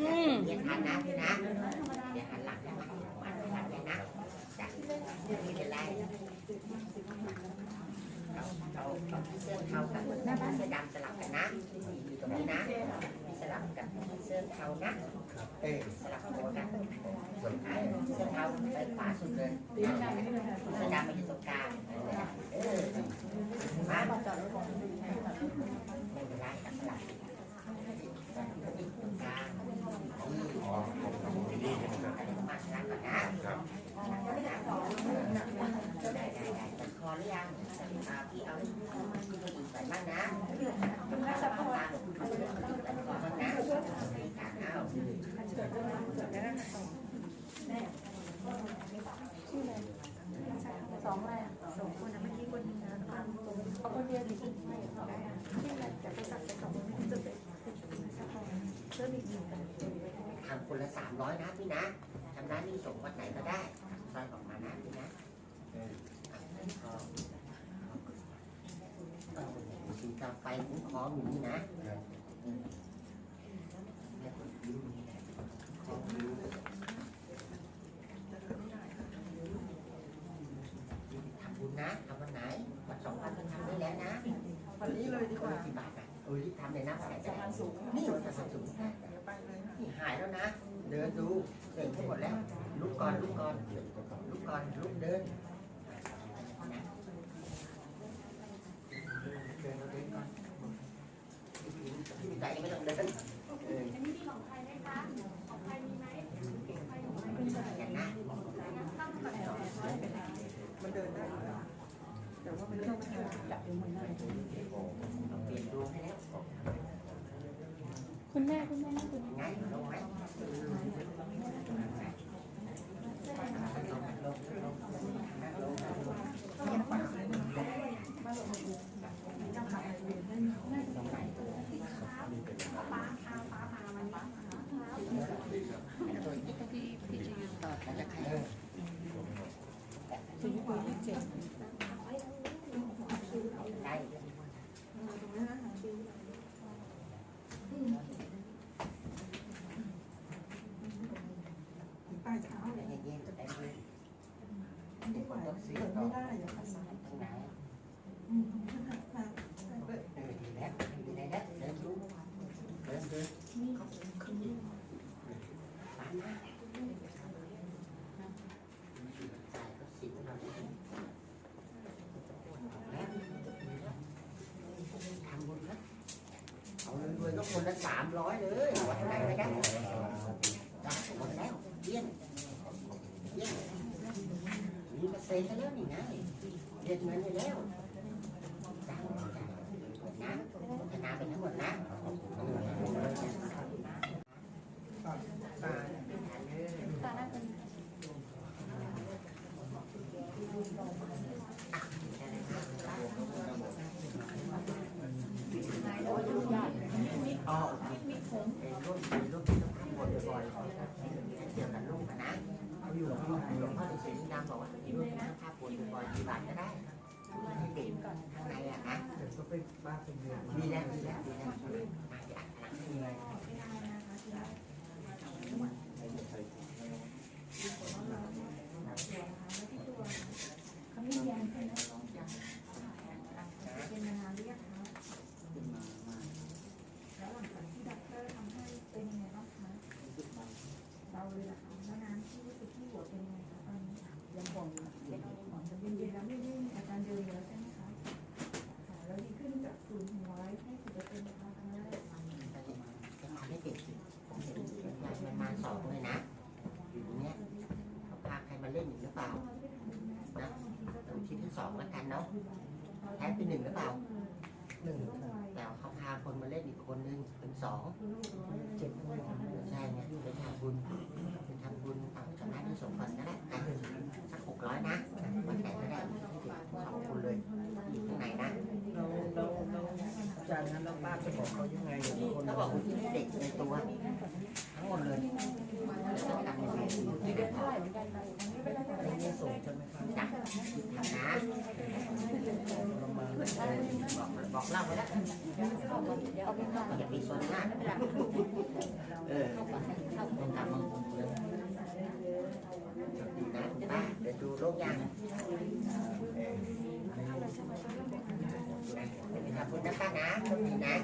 อืมเรียนทันนะพี่นะเรียนหันหลังนะมาหันหลังนะจ้ะไม่เป็นไรเราเราเสื้อเทากับเสื้อดำสลับกันนะอยู่ตรงนี้นะสลับกับเสื้อเทานะเออสลับโคนนะส่วนท้ายเสื้อเทาไปขวาสุดเลยเสื้อดำไปอยู่ตรงกลางเออมาไม่เป็นไรกับสลับตรงกลาง อ๋อผมทำที่นี่ใช่ไหมครับ มาสลับกันนะครับ ได้ได้ได้เปิดคอหรือยังอ่า พี่เอาที่ตัวอีกใส่บ้างนะตาตาหลบเปิดคอบ้างนะการเอาสองอะไรอะสองคนนะเมื่อกี้คนนึงนะเอาคนเดียวหรือไม่เอาที่อะไรแต่ไปสั่งไปสองคนจะเป็นเพิ่มอีกหนึ่งทำคนละสามร้อยนะพี่นะทำร้านนี้ส่งวัดไหนก็ได้ซอยออกมานะพี่นะเออเอาเออสีกา ไฟคุ้มครองอยู่นี่นะเนี่ยคนยิ้มนี่แหละครองอยู่ทำบุญนะทำวันไหนวันสองวันก็ทำได้แล้วนะวันนี้เลยดีกว่ากี่บาทอะเออรีบทำเลยนะใส่ใจสะพานสูงนี่มันจะสูงเดี๋ยวไปเลยค่ะนี่หายแล้วนะ เดินดูเสร็จทั้งหมดแล้วลุกก่อนลุกก่อน ลุกก่อน ลุกเดินเดินเดินก่อนพี่ใจไม่ต้องเดินเออ อันนี้มีของใครไหมคะ ของใครมีไหมใครของใคร อย่างนั้น ตั้งก่อน มันเดินได้อยู่แล้วแต่ว่ามันต้องจับมือหน้า เราเปลี่ยนดวงให้แล้ว คุณแม่คุณแม่คุณไงลงไหมลงลงลงลงป้าพาป้ามาวันนี้ ตัวที่ที่ที่จะยืนต่อกันจะใคร ถึงปีที่เจ็ด ได้ ใต้เท้า ใจเย็นๆใจเย็น ไม่ไหวเดินไม่ได้อย่าภาษาตรงไหนอืมค่ะเออดีแล้วดีแล้วเดินดูเดินเดินปานมาจ่ายก็สิบแล้วทำบุญนะเอาเงินรวยก็คนละสามร้อยเลยวัดไหนไปได้จ่ายหมดแล้วเยี่ยมเยี่ยม มีเปอร์เซ็นต์แล้วนี่ไงเด็ดเงินไปแล้วจ้าจ่ายนะพัฒนาไปทั้งหมดนะ ตา ตาหน้าคุณ อ๋อโอเคเป็นรุ่นเป็นรุ่นที่ต้องทำบทบ่อยๆเกี่ยวกับลูกนะ หลวงพ่อหลวงพ่อฤาษีนำบอกว่ารุ่นที่ต้องทำบทบ่อยกี่บาทก็ได้ให้เด็กข้างในอะนะมีแล้วมีแล้วมีแล้วอยากทำยังไง เขาไม่ยังใช่ไหมเป็นนานหรือยังคะแล้วหลังจากที่ด็อกเตอร์ทำให้เป็นยังไงบ้างคะเราเลยล่ะคะแล้วน้ำที่รู้สึกที่หัวเป็นยังไงคะตอนนี้ยังบ่นเป็นหมอนจะเป็นเย็นแล้วไม่ได้มีอาการเดินแล้วใช่ไหมคะค่ะแล้วดีขึ้นจากศูนย์ถึงร้อยให้สิบเปอร์เซ็นต์นะคะครั้งแรก จะทำให้เด็กผมเห็นมันมาสองเลยนะอยู่ตรงเนี้ยเขาพาใครมาเล่นอีกหรือเปล่านะเราคิดที่สองแล้วกัน เนาะแท้เป็นหนึ่งหรือเปล่าหนึ่งแต่เขาพาคนมาเล่นอีกคนนึงเป็นสองเจ็ดคนใช่เนี่ยไปทำบุญไปทำบุญเอาชนะที่สม เขอกว่าที่เด็กในตัวทั้งหมดเลยต้องการยังไงที่เด็กพอไม่ได้ส่งใช่ไมครับจับทำนะบอกบอกเล่าไปแล้วอาไปเอาไปก่อนอย่ามีส่วนมากเออเข้าก่อนเข้าก่อนทำมึงเลยนะป้าเดี๋ยวดูโรคยังขอบคุณนะป้านะโชคดีนะ